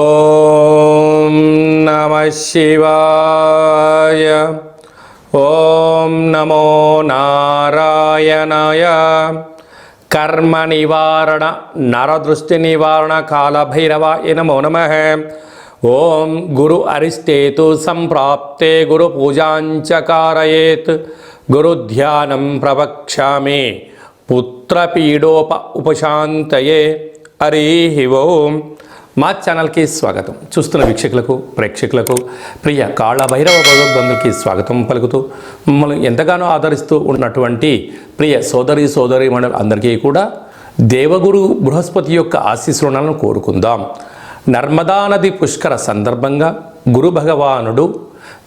ఓం నమ శివాయ ఓం నమో నారాయణాయ కర్మ నివారణ నరదృష్టి నివారణ కాలభైరవాయ నమో నమ ఓం గురు అరిష్టేతు సంప్రాప్తే గురు పూజాంచ కారయేత్ గురుధ్యానం ప్రవక్ష్యామి పుత్రపీడోప ఉపశాంతయే హరి ఓం. మా ఛానల్కి స్వాగతం. చూస్తున్న వీక్షకులకు ప్రేక్షకులకు ప్రియ కాళభైరవ భగవద్ధులకి స్వాగతం పలుకుతూ మమ్మల్ని ఎంతగానో ఆదరిస్తూ ఉన్నటువంటి ప్రియ సోదరి సోదరి మండలి అందరికీ కూడా దేవగురు బృహస్పతి యొక్క ఆశీస్సులను కోరుకుందాం. నర్మదా నది పుష్కర సందర్భంగా గురు భగవానుడు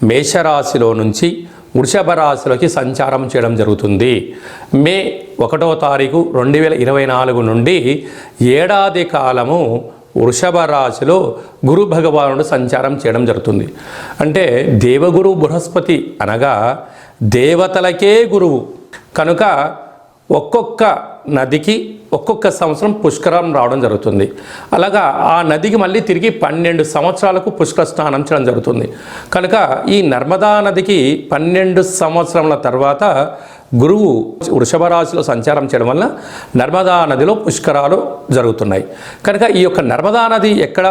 మేషరాశిలో నుంచి వృషభ రాశిలోకి సంచారం చేయడం జరుగుతుంది. మే ఒకటో తారీఖు రెండు వేల ఇరవై నాలుగు నుండి ఏడాది కాలము వృషభ రాశిలో గురు భగవానుడు సంచారం చేయడం జరుగుతుంది. అంటే దేవగురు బృహస్పతి అనగా దేవతలకే గురువు. కనుక ఒక్కొక్క నదికి ఒక్కొక్క సంవత్సరం పుష్కరం రావడం జరుగుతుంది. అలాగా ఆ నదికి మళ్ళీ తిరిగి పన్నెండు సంవత్సరాలకు పుష్కర స్నానం చేయడం జరుగుతుంది. కనుక ఈ నర్మదా నదికి పన్నెండు సంవత్సరముల తర్వాత గురువు వృషభ రాశిలో సంచారం చేయడం వల్ల నర్మదా నదిలో పుష్కరాలు జరుగుతున్నాయి. కనుక ఈ యొక్క నర్మదా నది ఎక్కడ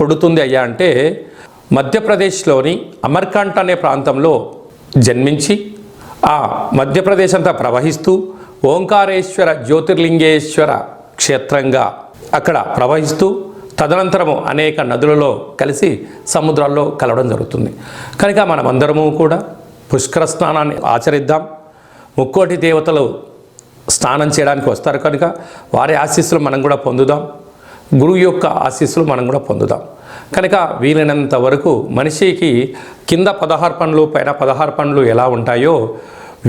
పుడుతుంది అయ్యా అంటే మధ్యప్రదేశ్లోని అమర్కంట్ అనే ప్రాంతంలో జన్మించి ఆ మధ్యప్రదేశ్ అంతా ప్రవహిస్తూ ఓంకారేశ్వర జ్యోతిర్లింగేశ్వర క్షేత్రంగా అక్కడ ప్రవహిస్తూ తదనంతరము అనేక నదులలో కలిసి సముద్రాల్లో కలవడం జరుగుతుంది. కనుక మనమందరము కూడా పుష్కర స్నానాన్ని ఆచరిద్దాం. ముక్కోటి దేవతలు స్నానం చేయడానికి వస్తారు కనుక వారి ఆశీస్సులు మనం కూడా పొందుదాం. గురువు యొక్క ఆశీస్సులు మనం కూడా పొందుదాం. కనుక వీలైనంత వరకు మనిషికి కింద పదహారు పనులు పైన పదహారు పనులు ఎలా ఉంటాయో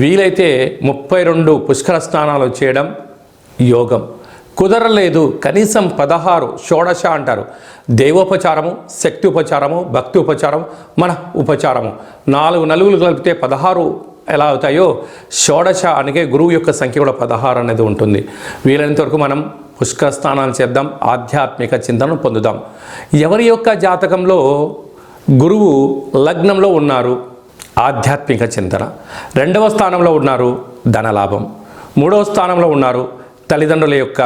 వీలైతే ముప్పై రెండు పుష్కర స్నానాలు చేయడం యోగం. కుదరలేదు కనీసం పదహారు షోడశ అంటారు. దేవోపచారము శక్తి ఉపచారము భక్తి ఉపచారం మన ఉపచారము. నాలుగు నలుగులు కలిపితే పదహారు ఎలా అవుతాయో షోడశ అనగే గురువు యొక్క సంఖ్య కూడా పదహారు అనేది ఉంటుంది. వీలైనంత వరకు మనం పుష్కర స్నానాలు చేద్దాం ఆధ్యాత్మిక చింతనను పొందుదాం. ఎవరి యొక్క జాతకంలో గురువు లగ్నంలో ఉన్నారు? ఆధ్యాత్మిక చింతన. రెండవ స్థానంలో ఉన్నారు ధనలాభం. మూడవ స్థానంలో ఉన్నారు తల్లిదండ్రుల యొక్క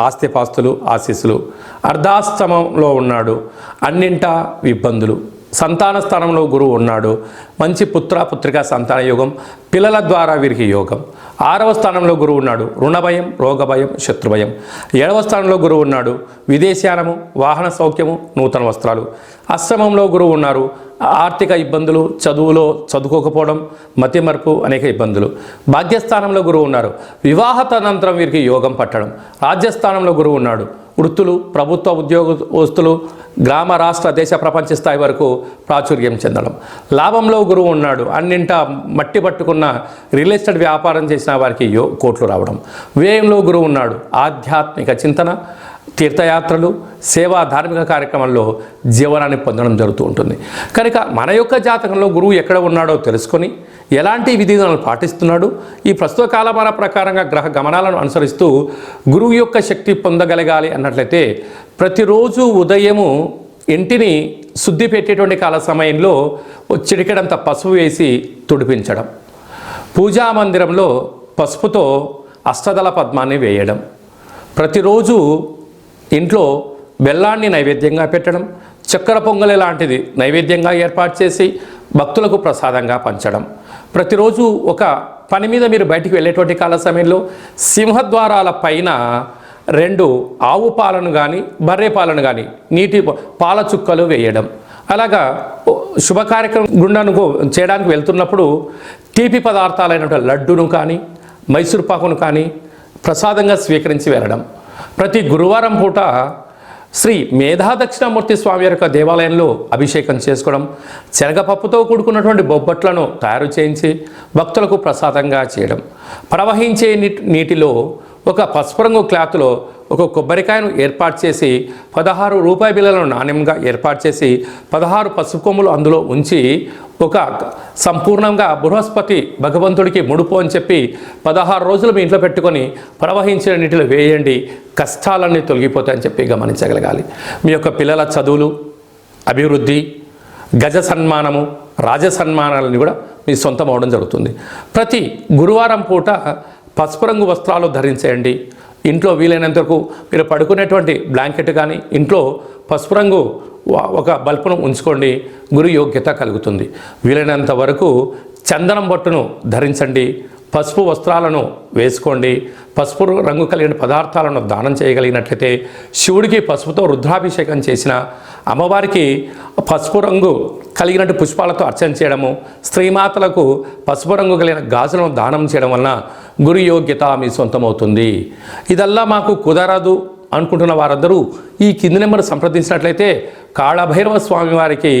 ఆస్తిపాస్తులు ఆశీస్సులు. అర్ధాష్టమంలో ఉన్నాడు అన్నింటా ఇబ్బందులు. సంతాన స్థానంలో గురువు ఉన్నాడు మంచి పుత్ర పుత్రిక సంతాన యోగం పిల్లల ద్వారా వీరికి యోగం. ఆరవ స్థానంలో గురువు ఉన్నాడు రుణభయం రోగభయం శత్రుభయం ఏడవ స్థానంలో గురువు ఉన్నాడు విదేశానము వాహన సౌఖ్యము నూతన వస్త్రాలు. అశ్రమంలో గురువు ఉన్నారు ఆర్థిక ఇబ్బందులు చదువులో చదువుకోకపోవడం మతిమరుపు అనేక ఇబ్బందులు. భాగ్యస్థానంలో గురువు ఉన్నారు. వివాహ తదనంతరం వీరికి యోగం పట్టడం. రాజ్యస్థానంలో గురువు ఉన్నాడు. వృత్తులు ప్రభుత్వ ఉద్యోగస్తులు గ్రామ రాష్ట్ర దేశ ప్రపంచ స్థాయి వరకు ప్రాచుర్యం చెందడం. లాభంలో గురువు ఉన్నాడు. అన్నింట మట్టి పట్టుకున్న రియల్ ఎస్టేట్ వ్యాపారం చేసిన వారికి యో కోట్లు రావడం. వ్యయంలో గురువు ఉన్నాడు. ఆధ్యాత్మిక చింతన తీర్థయాత్రలు సేవా ధార్మిక కార్యక్రమంలో జీవనాన్ని పొందడం జరుగుతూ ఉంటుంది. కనుక మన యొక్క జాతకంలో గురువు ఎక్కడ ఉన్నాడో తెలుసుకొని ఎలాంటి విధిలను పాటిస్తున్నాడు? ఈ ప్రస్తుత కాలమాన ప్రకారంగా గ్రహ గమనాలను అనుసరిస్తూ గురువు యొక్క శక్తి పొందగలగాలి అన్నట్లయితే ప్రతిరోజు ఉదయము ఇంటిని శుద్ధి పెట్టేటువంటి కాల సమయంలో చిడికడంత పసుపు వేసి తుడిపించడం. పూజా మందిరంలో పసుపుతో అష్టదళ పద్మాన్ని వేయడం. ప్రతిరోజు ఇంట్లో బెల్లాన్ని నైవేద్యంగా పెట్టడం చక్కెర పొంగలి లాంటిది నైవేద్యంగా ఏర్పాటు చేసి భక్తులకు ప్రసాదంగా పంచడం. ప్రతిరోజు ఒక పని మీద మీరు బయటికి వెళ్ళేటువంటి కాల సమయంలో సింహద్వారాల పైన రెండు ఆవు పాలను కానీ బర్రె పాలను కానీ నీటి పాల చుక్కలు వేయడం. అలాగా శుభ కార్యక్రమం గుండాను చేయడానికి వెళ్తున్నప్పుడు తీపి పదార్థాలైనటువంటి లడ్డును కానీ మైసూర్ పాకును కానీ ప్రసాదంగా స్వీకరించి వెళ్ళడం. ప్రతి గురువారం పూట శ్రీ మేధా దక్షిణామూర్తి స్వామి యొక్క దేవాలయంలో అభిషేకం చేసుకోవడం శనగపప్పుతో కూడుకున్నటువంటి బొబ్బట్లను తయారు చేయించి భక్తులకు ప్రసాదంగా చేయడం. ప్రవహించే నీటి నీటిలో ఒక పసుపు రంగు క్లాత్లో ఒక కొబ్బరికాయను ఏర్పాటు చేసి పదహారు రూపాయి బిళ్ళలను నాణ్యంగా ఏర్పాటు చేసి పదహారు పసుపు కొమ్ములు అందులో ఉంచి ఒక సంపూర్ణంగా బృహస్పతి భగవంతుడికి ముడుపు అని చెప్పి పదహారు రోజులు మీ ఇంట్లో పెట్టుకొని ప్రవహించిన నీటిలో వేయండి. కష్టాలన్నీ తొలగిపోతాయని చెప్పి గమనించగలగాలి. మీ యొక్క పిల్లల చదువులు అభివృద్ధి గజ సన్మానము రాజ సన్మానాలని కూడా మీ సొంతం అవడం జరుగుతుంది. ప్రతి గురువారం పూట పసుపు రంగు వస్త్రాలు ధరించేయండి. ఇంట్లో వీలైనంత వరకు మీరు పడుకునేటువంటి బ్లాంకెట్ కానీ ఇంట్లో పసుపు రంగు ఒక బల్బును ఉంచుకోండి గురు యోగ్యత కలుగుతుంది. వీలైనంత వరకు చందనం బొట్టును ధరించండి పసుపు వస్త్రాలను వేసుకోండి. పసుపు రంగు కలిగిన పదార్థాలను దానం చేయగలిగినట్లయితే శివుడికి పసుపుతో రుద్రాభిషేకం చేసిన అమ్మవారికి పసుపు రంగు కలిగినట్టు పుష్పాలతో అర్చన చేయడము స్త్రీమాతలకు పసుపు రంగు కలిగిన గాజులను దానం చేయడం వలన గురు యోగ్యత మీ సొంతమవుతుంది. ఇదల్లా మాకు కుదరదు. అనుకుంటున్న వారందరూ ఈ కింది నెంబర్ సంప్రదించినట్లయితే కాళభైరవ స్వామి వారికి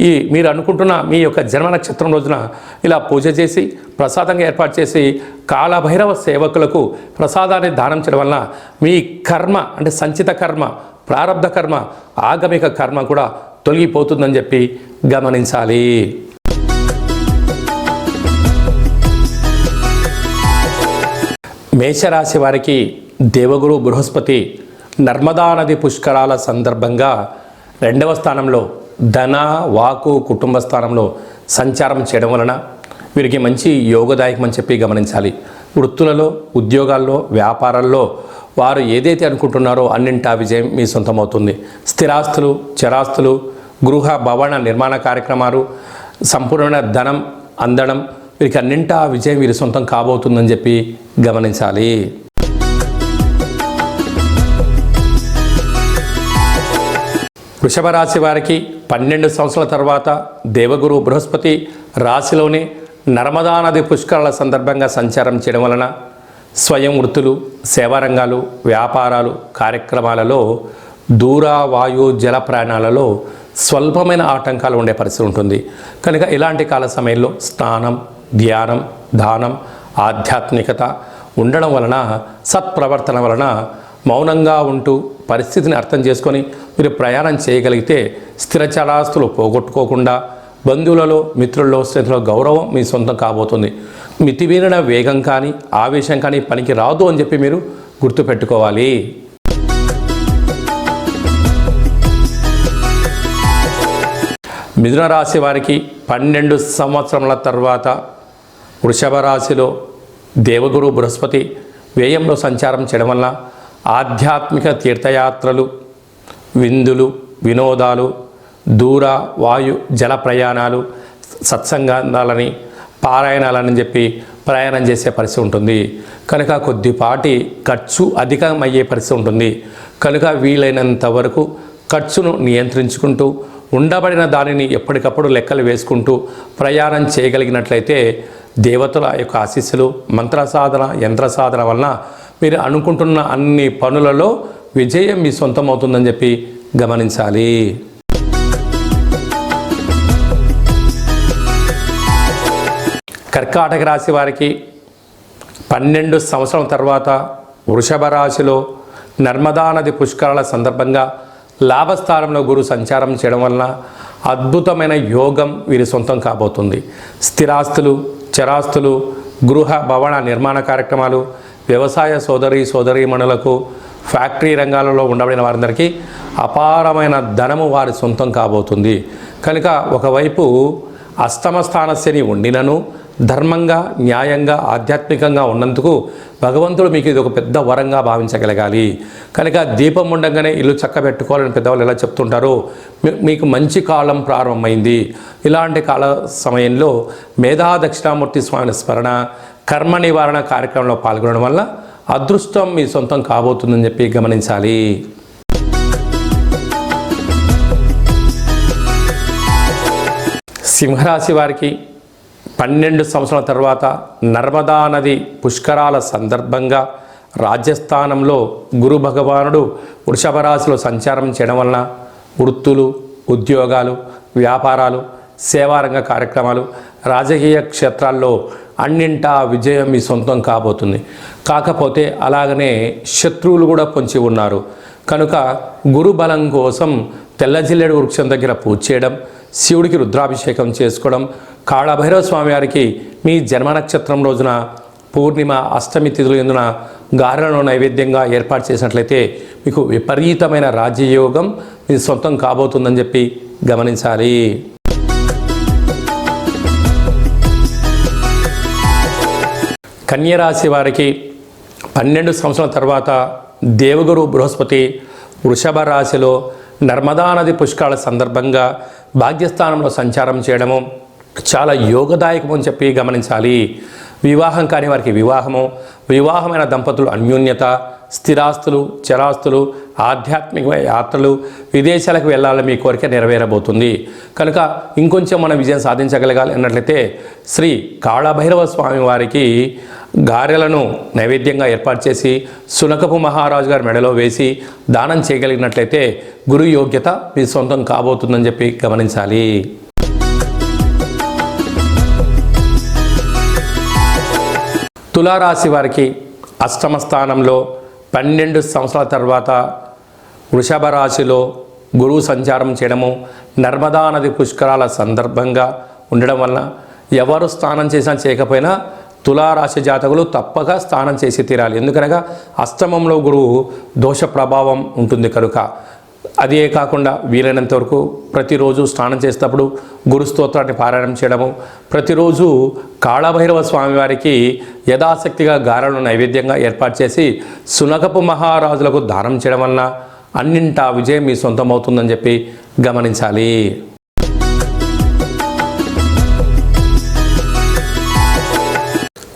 ఈ మీరు అనుకుంటున్న మీ యొక్క జన్మ నక్షత్రం రోజున ఇలా పూజ చేసి ప్రసాదంగా ఏర్పాటు చేసి కాళభైరవ సేవకులకు ప్రసాదాన్ని దానం చేయడం వలన మీ కర్మ అంటే సంచిత కర్మ ప్రారంధ కర్మ ఆగమిక కర్మ కూడా తొలగిపోతుందని చెప్పి గమనించాలి. మేషరాశి వారికి దేవగురు బృహస్పతి నర్మదా నది పుష్కరాల సందర్భంగా రెండవ స్థానంలో ధన వాకు కుటుంబ స్థానంలో సంచారం చేయడం వలన వీరికి మంచి యోగదాయకం అని చెప్పి గమనించాలి. వృత్తులలో ఉద్యోగాల్లో వ్యాపారాల్లో వారు ఏదైతే అనుకుంటున్నారో అన్నింటా విజయం మీ సొంతమవుతుంది. స్థిరాస్తులు చరాస్తులు గృహ భవన నిర్మాణ కార్యక్రమాలు సంపూర్ణమైన ధనం అందడం వీరికి అన్నింటా విజయం వీరి సొంతం కాబోతుందని చెప్పి గమనించాలి. వృషభ రాశి వారికి పన్నెండు సంవత్సరాల తర్వాత దేవగురు బృహస్పతి రాశిలోని నర్మదా నది పుష్కరాల సందర్భంగా సంచారం చేయడం వలన స్వయం వృత్తులు సేవారంగాలు వ్యాపారాలు కార్యక్రమాలలో దూర వాయు జల ప్రయాణాలలో స్వల్పమైన ఆటంకాలు ఉండే పరిస్థితి ఉంటుంది. కనుక ఇలాంటి కాల సమయంలో స్నానం ధ్యానం దానం ఆధ్యాత్మికత ఉండడం వలన సత్ప్రవర్తన వలన మౌనంగా ఉంటూ పరిస్థితిని అర్థం చేసుకొని మీరు ప్రయాణం చేయగలిగితే స్థిర స్థిరచరాస్తులు పోగొట్టుకోకుండా బంధువులలో మిత్రుల్లో స్నేహితుల గౌరవం మీ సొంతం కాబోతుంది. మితిమీరిన వేగం కానీ ఆవేశం కానీ పనికి రాదు అని చెప్పి మీరు గుర్తుపెట్టుకోవాలి. మిథున రాశి వారికి పన్నెండు సంవత్సరముల తర్వాత వృషభ రాశిలో దేవగురు బృహస్పతి వ్యయంలో సంచారం చేయడం వల్ల ఆధ్యాత్మిక తీర్థయాత్రలు విందులు వినోదాలు దూర వాయు జల ప్రయాణాలు సత్సంగాలని పారాయణాలని చెప్పి ప్రయాణం చేసే పరిస్థితి ఉంటుంది. కనుక కొద్దిపాటి ఖర్చు అధికమయ్యే పరిస్థితి ఉంటుంది. కనుక వీలైనంత వరకు ఖర్చును నియంత్రించుకుంటూ ఉండబడిన దానిని ఎప్పటికప్పుడు లెక్కలు వేసుకుంటూ ప్రయాణం చేయగలిగినట్లయితే దేవతల యొక్క ఆశీస్సులు మంత్ర సాధన యంత్ర సాధన వలన మీరు అనుకుంటున్న అన్ని పనులలో విజయం మీ సొంతం అవుతుందని చెప్పి గమనించాలి. కర్కాటక రాశి వారికి పన్నెండు సంవత్సరం తర్వాత వృషభ రాశిలో నర్మదా నది పుష్కరాల సందర్భంగా లాభస్థానంలో గురు సంచారం చేయడం వలన అద్భుతమైన యోగం వీరి సొంతం కాబోతుంది. స్థిరాస్తులు చరాస్తులు గృహ భవన నిర్మాణ కార్యక్రమాలు వ్యవసాయ సోదరి సోదరీమణులకు ఫ్యాక్టరీ రంగాలలో ఉండబడిన వారందరికీ అపారమైన ధనము వారి సొంతం కాబోతుంది. కనుక ఒకవైపు అష్టమ స్థాన శని ఉండినను ధర్మంగా న్యాయంగా ఆధ్యాత్మికంగా ఉన్నందుకు భగవంతుడు మీకు ఇది ఒక పెద్ద వరంగా భావించగలగాలి. కనుక దీపం ఉండగానే ఇల్లు చక్కబెట్టుకోవాలని పెద్దవాళ్ళు ఎలా చెప్తుంటారో మీ- మీకు మంచి కాలం ప్రారంభమైంది. ఇలాంటి కాల సమయంలో మేధా దక్షిణామూర్తి స్వామి స్మరణ కర్మ నివారణ కార్యక్రమంలో పాల్గొనడం వల్ల అదృష్టం మీ సొంతం కాబోతుందని చెప్పి గమనించాలి. సింహరాశి వారికి పన్నెండు సంవత్సరాల తర్వాత నర్మదా నది పుష్కరాల సందర్భంగా రాజస్థానంలో గురు భగవానుడు వృషభ రాశిలో సంచారం చేయడం వలన వృత్తులు ఉద్యోగాలు వ్యాపారాలు సేవారంగ కార్యక్రమాలు రాజకీయ క్షేత్రాల్లో అన్నింటా విజయం మీ సొంతం కాబోతుంది. కాకపోతే అలాగనే శత్రువులు కూడా పొంచి ఉన్నారు. కనుక గురు బలం కోసం తెల్లజిల్లెడు వృక్షం దగ్గర పూజ చేయడం శివుడికి రుద్రాభిషేకం చేసుకోవడం కాళభైరవ స్వామి వారికి మీ జన్మ నక్షత్రం రోజున పూర్ణిమ అష్టమి తిథులు ఎందున గారెలను నైవేద్యంగా ఏర్పాటు చేసినట్లయితే మీకు విపరీతమైన రాజ్యయోగం మీ సొంతం కాబోతుందని చెప్పి గమనించాలి. కన్యరాశి వారికి పన్నెండు సంవత్సరాల తర్వాత దేవగురు బృహస్పతి వృషభ రాశిలో నర్మదా నది పుష్కరాల సందర్భంగా భాగ్యస్థానంలో సంచారం చేయడము చాలా యోగదాయకమని అని చెప్పి గమనించాలి. వివాహం కాని వారికి వివాహము వివాహమైన దంపతులు అన్యోన్యత స్థిరాస్తులు చరాస్తులు ఆధ్యాత్మిక యాత్రలు విదేశాలకు వెళ్ళాలని మీ కోరిక నెరవేరబోతుంది. కనుక ఇంకొంచెం మనం విజయం సాధించగలగాలి అన్నట్లయితే శ్రీ కాళభైరవ స్వామి వారికి గారెలను నైవేద్యంగా ఏర్పాటు చేసి సునకపు మహారాజు గారి మెడలో వేసి దానం చేయగలిగినట్లయితే గురు యోగ్యత మీ సొంతం కాబోతుందని చెప్పి గమనించాలి. తులారాశి వారికి అష్టమ స్థానంలో పన్నెండు సంవత్సరాల తర్వాత వృషభ రాశిలో గురువు సంచారం చేయడము నర్మదా నది పుష్కరాల సందర్భంగా ఉండడం వలన ఎవరు స్నానం చేసినా చేయకపోయినా తులారాశి జాతకులు తప్పక స్నానం చేసి తీరాలి. ఎందుకనగా అష్టమంలో గురువు దోష ప్రభావం ఉంటుంది కనుక. అదే కాకుండా వీలైనంత వరకు ప్రతిరోజు స్నానం చేసేటప్పుడు గురు స్తోత్రాన్ని పారాయణం చేయడము ప్రతిరోజు కాళభైరవ స్వామివారికి యథాశక్తిగా గారెలను నైవేద్యంగా ఏర్పాటు చేసి సునకపు మహారాజులకు దానం చేయడం వలన అన్నింటా విజయం మీ సొంతమవుతుందని చెప్పి గమనించాలి.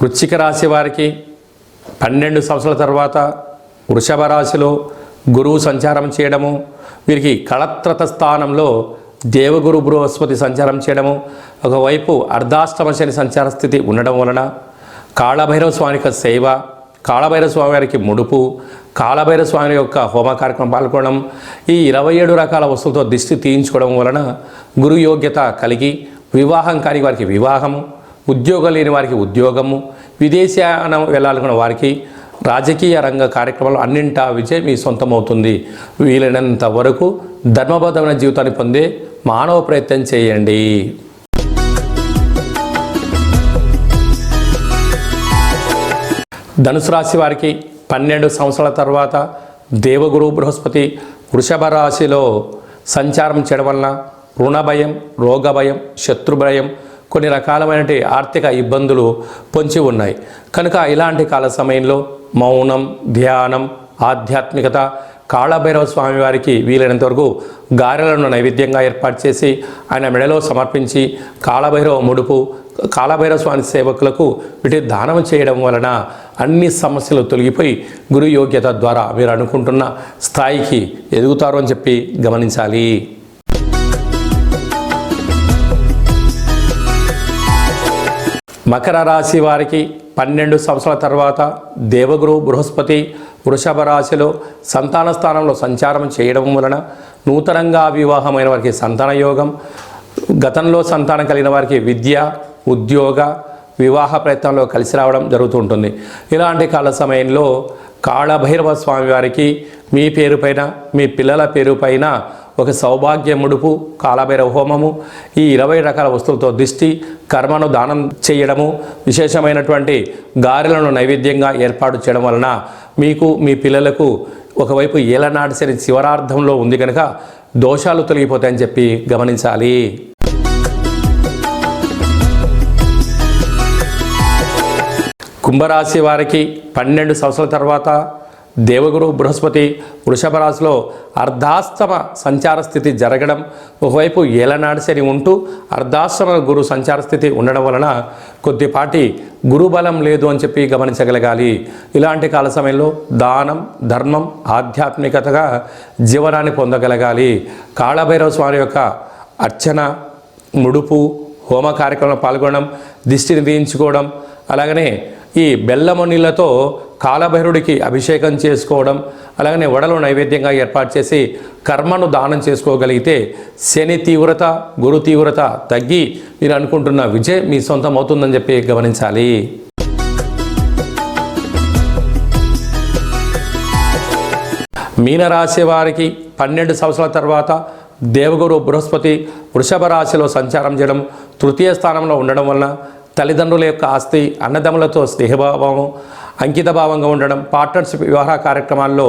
వృశ్చిక రాశి వారికి పన్నెండు సంవత్సరాల తర్వాత వృషభ రాశిలో గురువు సంచారం చేయడము వీరికి కళత్రత స్థానంలో దేవగురు బృహస్పతి సంచారం చేయడము ఒకవైపు అర్ధాష్టమ శని సంచార స్థితి ఉండడం వలన కాళభైరవ స్వామి సేవ కాళభైరవ స్వామి వారికి ముడుపు కాళభైరవ స్వామి యొక్క హోమ కార్యక్రమం పాల్గొనడం ఈ ఇరవై ఏడు రకాల వస్తువులతో దిష్టి తీయించుకోవడం వలన గురు యోగ్యత కలిగి వివాహం కాని వారికి వివాహము ఉద్యోగం లేని వారికి ఉద్యోగము విదేశానం వెళ్ళాలనుకున్న వారికి రాజకీయ రంగ కార్యక్రమాలు అన్నింటా విజయం మీ సొంతమవుతుంది. వీలైనంత వరకు ధర్మబద్ధమైన జీవితాన్ని పొందే మానవ ప్రయత్నం చేయండి. ధనుసు రాశి వారికి పన్నెండు సంవత్సరాల తర్వాత దేవగురు బృహస్పతి వృషభ రాశిలో సంచారం చేయడం వలన రుణ భయం రోగ భయం శత్రు భయం కొన్ని రకాలమైనటువంటి ఆర్థిక ఇబ్బందులు పొంచి ఉన్నాయి. కనుక ఇలాంటి కాల సమయంలో మౌనం ధ్యానం ఆధ్యాత్మికత కాళభైరవ స్వామి వారికి వీలైనంత వరకు గారెలను నైవేద్యంగా ఏర్పాటు చేసి ఆయన మెడలో సమర్పించి కాళభైరవ ముడుపు కాళభైరవ స్వామి సేవకులకు వీటి దానం చేయడం వలన అన్ని సమస్యలు తొలగిపోయి గురు యోగ్యత ద్వారా మీరు అనుకుంటున్న స్థాయికి ఎదుగుతారు అని చెప్పి గమనించాలి. మకర రాశి వారికి పన్నెండు సంవత్సరాల తర్వాత దేవగురు బృహస్పతి వృషభ రాశిలో సంతాన స్థానంలో సంచారం చేయడం వలన నూతనంగా వివాహమైన వారికి సంతాన యోగం గతంలో సంతానం కలిగిన వారికి విద్య ఉద్యోగ వివాహ ప్రయత్నంలో కలిసి రావడం జరుగుతుంటుంది ఇలాంటి కాల సమయంలో కాళభైరవ స్వామి వారికి మీ పేరు పైన మీ పిల్లల పేరు పైన ఒక సౌభాగ్య ముడుపు కాలభైరవ హోమము ఈ ఇరవై రకాల వస్తువులతో దిష్టి కర్మను దానం చేయడము విశేషమైనటువంటి గారెలను నైవేద్యంగా ఏర్పాటు చేయడం వలన మీకు మీ పిల్లలకు ఒకవైపు ఏలనాటి శని శివరార్థంలో ఉంది కనుక దోషాలు తొలగిపోతాయని చెప్పి గమనించాలి. కుంభరాశి వారికి పన్నెండు సంవత్సరాల తర్వాత దేవగురు బృహస్పతి వృషభ రాశిలో అర్ధాస్తమ సంచార స్థితి జరగడం ఒకవైపు ఏలనాడి శని ఉంటూ అర్ధాస్తమ గురు సంచార స్థితి ఉండడం వలన కొద్దిపాటి గురుబలం లేదు అని చెప్పి గమనించగలగాలి. ఇలాంటి కాల సమయంలో దానం ధర్మం ఆధ్యాత్మికతగా జీవనాన్ని పొందగలగాలి. కాళభైరవ స్వామి యొక్క అర్చన ముడుపు హోమ కార్యక్రమంలో పాల్గొనడం దిష్టిని తీయించుకోవడం అలాగనే ఈ బెల్లము నీళ్ళతో కాలభైరుడికి అభిషేకం చేసుకోవడం అలాగనే వడలు నైవేద్యంగా ఏర్పాటు చేసి కర్మను దానం చేసుకోగలిగితే శని తీవ్రత గురు తీవ్రత తగ్గి మీరు అనుకుంటున్న విజయం మీ సొంతం అవుతుందని చెప్పి గమనించాలి. మీనరాశి వారికి పన్నెండు సంవత్సరాల తర్వాత దేవగురు బృహస్పతి వృషభ రాశిలో సంచారం చేయడం తృతీయ స్థానంలో ఉండడం వలన తల్లిదండ్రుల యొక్క ఆస్తి అన్నదమ్ములతో స్నేహభావం అంకితభావంగా ఉండడం పార్ట్నర్షిప్ వివాహ కార్యక్రమాల్లో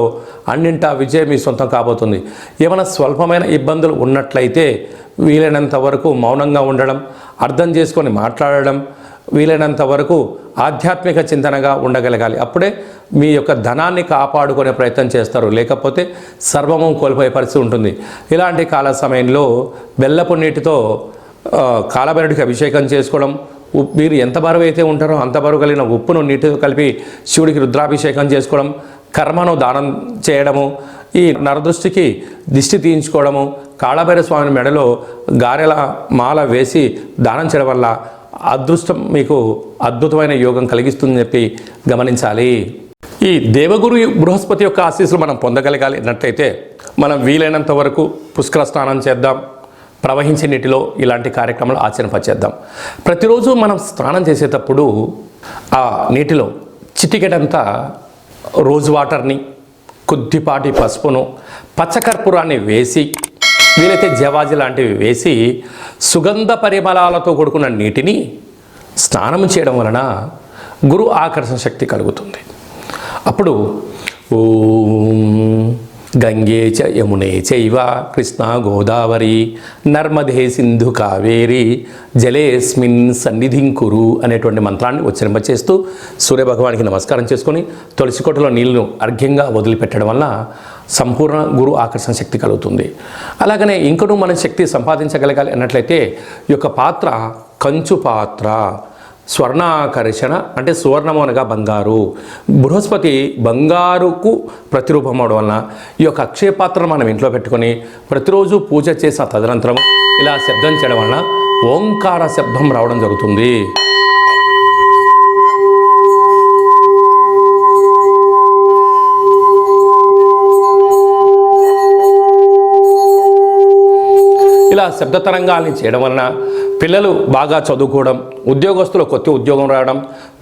అన్నింటా విజయం మీ సొంతం కాబోతుంది. ఏమైనా స్వల్పమైన ఇబ్బందులు ఉన్నట్లయితే వీలైనంత వరకు మౌనంగా ఉండడం అర్థం చేసుకొని మాట్లాడడం వీలైనంత వరకు ఆధ్యాత్మిక చింతనగా ఉండగలగాలి. అప్పుడే మీ యొక్క ధనాన్ని కాపాడుకునే ప్రయత్నం చేస్తారు. లేకపోతే సర్వము కోల్పోయే పరిస్థితి ఉంటుంది. ఇలాంటి కాల సమయంలో బెల్లపు నీటితో ఆ, కాలభైరుడికి అభిషేకం చేసుకోవడం మీరు ఎంత బరువు అయితే ఉంటారో అంత బరువు కలిగిన ఉప్పును నీటితో కలిపి శివుడికి రుద్రాభిషేకం చేసుకోవడం కర్మను దానం చేయడము ఈ నరదృష్టికి దిష్టి తీయించుకోవడము కాళభైర స్వామి మెడలో గారెల మాల వేసి దానం చేయడం వల్ల అదృష్టం మీకు అద్భుతమైన యోగం కలిగిస్తుందని చెప్పి గమనించాలి. ఈ దేవగురు బృహస్పతి యొక్క ఆశీస్సులు మనం పొందగలగాలి. అన్నట్టయితే మనం వీలైనంత వరకు పుష్కర స్నానం చేద్దాం. ప్రవహించే నీటిలో ఇలాంటి కార్యక్రమాలు ఆచరింపచేద్దాం ప్రతిరోజు మనం స్నానం చేసేటప్పుడు ఆ నీటిలో చిటికెడంతా రోజ్ వాటర్ని కొద్దిపాటి పసుపును పచ్చకర్పూరాన్ని వేసి వీలైతే జవాజి లాంటివి వేసి సుగంధ పరిమళాలతో కూడుకున్న నీటిని స్నానం చేయడం వలన గురు ఆకర్షణ శక్తి కలుగుతుంది. అప్పుడు ఓం గంగే చ యమునే చైవ కృష్ణ గోదావరి నర్మదే సింధు కావేరి జలేస్మిన్ సన్నిధిం కురు అనేటువంటి మంత్రాన్ని ఉచ్చరింపచేస్తూ సూర్యభగవానికి నమస్కారం చేసుకొని తులసి నీళ్ళను అర్ఘ్యంగా వదిలిపెట్టడం వల్ల సంపూర్ణ గురు ఆకర్షణ శక్తి కలుగుతుంది. అలాగనే ఇంకనూ మనం శక్తి సంపాదించగలగాలి అన్నట్లయితే ఈ యొక్క పాత్ర కంచు పాత్ర. స్వర్ణాకర్షణ అంటే సువర్ణము అనగా బంగారు. బృహస్పతి బంగారుకు ప్రతిరూపం అవడం వలన ఈ యొక్క అక్షయపాత్రను మనం ఇంట్లో పెట్టుకొని ప్రతిరోజు పూజ చేసిన తదనంతరం ఇలా శబ్దం చేయడం వలన ఓంకార శబ్దం రావడం జరుగుతుంది. ఇలా శబ్ద తరంగాల్ని చేయడం వలన పిల్లలు బాగా చదువుకోవడం ఉద్యోగస్తులు కొత్త ఉద్యోగం రావడం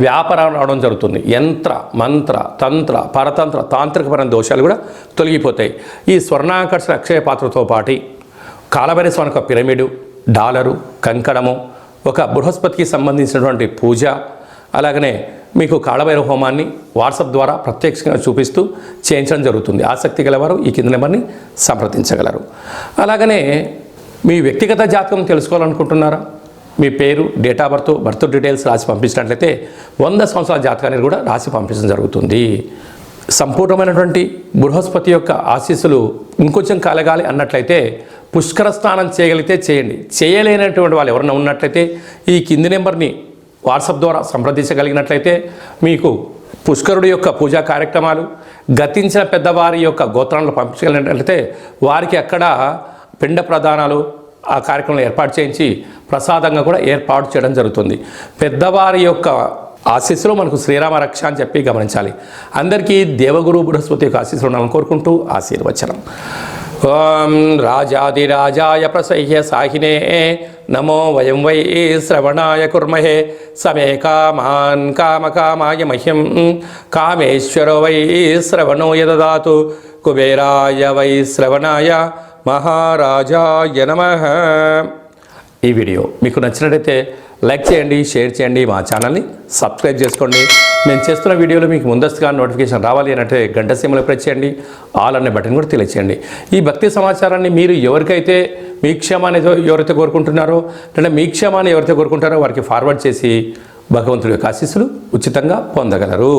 వ్యాపారం రావడం జరుగుతుంది. యంత్ర మంత్ర తంత్ర పరతంత్ర తాంత్రికపరమైన దోషాలు కూడా తొలగిపోతాయి. ఈ స్వర్ణాకర్షణ అక్షయ పాత్రతో పాటి కాలభైర స్వామి యొక్క పిరమిడు డాలరు కంకణము ఒక బృహస్పతికి సంబంధించినటువంటి పూజ అలాగనే మీకు కాళభైరవ హోమాన్ని వాట్సాప్ ద్వారా ప్రత్యక్షంగా చూపిస్తూ చేయించడం జరుగుతుంది. ఆసక్తి గలవారు ఈ కింద నెంబర్ని సంప్రదించగలరు. అలాగనే మీ వ్యక్తిగత జాతకం తెలుసుకోవాలనుకుంటున్నారా? మీ పేరు date of birth birth details రాసి పంపించినట్లయితే వంద సంవత్సరాల జాతకాన్ని కూడా రాసి పంపించడం జరుగుతుంది. సంపూర్ణమైనటువంటి బృహస్పతి యొక్క ఆశీస్సులు ఇంకొంచెం కలగాలి అన్నట్లయితే పుష్కర స్నానం చేయగలిగితే చేయండి. చేయలేనటువంటి వాళ్ళు ఎవరైనా ఉన్నట్లయితే ఈ కింది నెంబర్ని వాట్సాప్ ద్వారా సంప్రదించగలిగినట్లయితే మీకు పుష్కరుడి యొక్క పూజా కార్యక్రమాలు గతించిన పెద్దవారి యొక్క గోత్రాలను పంపించగలిగినట్లయితే వారికి అక్కడ పిండ ప్రధానాలు ఆ కార్యక్రమంలో ఏర్పాటు చేయించి ప్రసాదంగా కూడా ఏర్పాటు చేయడం జరుగుతుంది. పెద్దవారి యొక్క ఆశీస్సులు మనకు శ్రీరామ రక్ష అని చెప్పి గమనించాలి. అందరికీ దేవగురు బృహస్పతి యొక్క ఆశీస్సులు ఉండాలని కోరుకుంటూ ఆశీర్వచనం. ఓం రాజాదిరాజాయ ప్రసహ్య సాహినే నమో వయం వై శ్రవణాయ కుర్మహే సమే కామాన్ కామకామాయ మహ్యం కామేశ్వరో వై శ్రవణో యదదాతు కుబేరాయ వై శ్రవణాయ మహారాజాయ నమ. ఈ వీడియో మీకు నచ్చినట్టయితే లైక్ చేయండి షేర్ చేయండి మా ఛానల్ని సబ్స్క్రైబ్ చేసుకోండి. నేను చేస్తున్న వీడియోలు మీకు ముందస్తుగా నోటిఫికేషన్ రావాలి అంటే గంట సీమలో ప్రెస్ చేయండి ఆల్ అనే బటన్ కూడా తెలియచేయండి. ఈ భక్తి సమాచారాన్ని మీరు ఎవరికైతే మీ క్షేమాన్ని ఎవరైతే కోరుకుంటున్నారో లేదా మీ క్షేమాన్ని ఎవరైతే కోరుకుంటారో వారికి ఫార్వర్డ్ చేసి భగవంతుడి యొక్క ఆశీస్సులు ఉచితంగా పొందగలరు.